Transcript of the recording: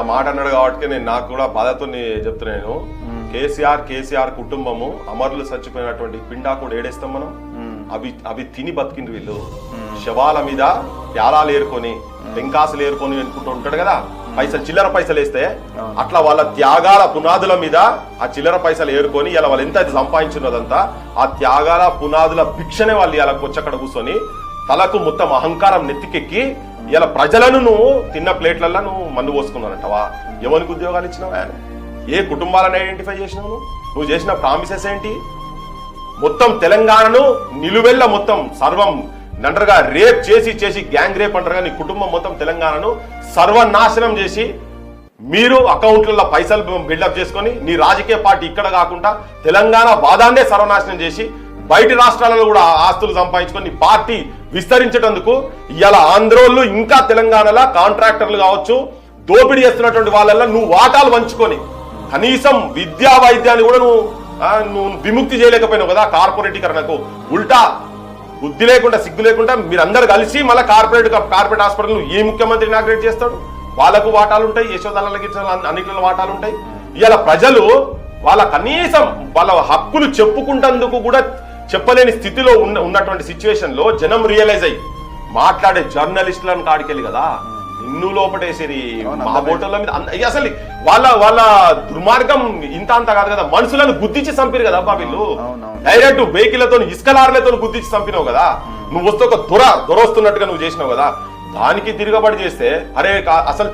ఆ మాట అన్నాడు కాబట్టి నేను నాకు కూడా బాధతో చెప్తున్నాను. కేసీఆర్ కేసీఆర్ కుటుంబము అమరులు చచ్చిపోయినటువంటి పిండాకుడు ఏడేస్తాం మనం? అవి అవి తిని బతికిండ్రు వీళ్ళు. శవాల మీద ప్యాలాలు ఏరుకొని వెంకాసులు ఏరుకొని అనుకుంటూ ఉంటాడు కదా? పైసలు చిల్లర పైసలు వేస్తే అట్లా వాళ్ళ త్యాగాల పునాదుల మీద ఆ చిల్లర పైసలు ఏరుకొని ఇలా వాళ్ళు ఎంత అయితే సంపాదించున్నదంతా ఆ త్యాగాల పునాదుల భిక్షనే వాళ్ళు ఇలా వచ్చి కూర్చొని తలకు మొత్తం అహంకారం నెత్తికెక్కి ఇలా ప్రజలను నువ్వు తిన్న ప్లేట్లల్లో నువ్వు మందు పోసుకున్నానంటవా? ఎవరికి ఉద్యోగాలు ఇచ్చినావా ఏ కుటుంబాలను ఐడెంటిఫై చేసినావు నువ్వు? చేసిన ప్రామిసెస్ ఏంటి? మొత్తం తెలంగాణను నిలువెల్ల మొత్తం సర్వం నంటరుగా రేప్ చేసి చేసి గ్యాంగ్ రేప్ అంటారుగా కానీ కుటుంబం మొత్తం తెలంగాణను సర్వనాశనం చేసి మీరు అకౌంట్లలో పైసలు బిల్డప్ చేసుకొని నీ రాజకీయ పార్టీ ఇక్కడ కాకుండా తెలంగాణ వాదాన్నే సర్వనాశనం చేసి బయటి రాష్ట్రాలలో కూడా ఆస్తులు సంపాదించుకొని పార్టీ విస్తరించేటందుకు ఇలా ఆంధ్రోళ్ళు ఇంకా తెలంగాణలో కాంట్రాక్టర్లు కావచ్చు దోపిడీ చేస్తున్నటువంటి వాళ్ళల్లో నువ్వు వాటాలు పంచుకొని కనీసం విద్యా వైద్యాన్ని కూడా నువ్వు నువ్వు విముక్తి చేయలేకపోయినావు కదా కార్పొరేటీకరణకు. ఉల్టా బుద్ధి లేకుండా సిగ్గు లేకుండా మీరందరూ కలిసి మళ్ళీ కార్పొరేట్ కార్పొరేట్ హాస్పిటల్ ఏ ముఖ్యమంత్రి ఇనాగ్రేట్ చేస్తాడు? వాళ్ళకు వాటాలు ఉంటాయి యశోదాలకి అన్నింటిలో వాటాలు ఉంటాయి. ఇలా ప్రజలు వాళ్ళ కనీసం వాళ్ళ హక్కులు చెప్పుకుంటందుకు కూడా చెప్పలేని స్థితిలో ఉన్న ఉన్నటువంటి సిచ్యువేషన్లో జనం రియలైజ్ అయ్యి మాట్లాడే జర్నలిస్టులను కాడికెళ్ళి కదా నిన్ను లోపటేసేది మా బోటల మీద అసలు వాళ్ళ వాళ్ళ దుర్మార్గం ఇంత అంత కాదు కదా మనుషులను గుద్దించి చంపారు కదా అబ్బా వీళ్ళు. డైరెక్ట్ వెహికల్లతో ఇసుకలారులతో గుద్దించి చంపినావు కదా నువ్వు వస్తే ఒక దొర దొర వస్తున్నట్టుగా నువ్వు చేసినావు కదా దానికి తిరగబడి చేస్తే అరే అసలు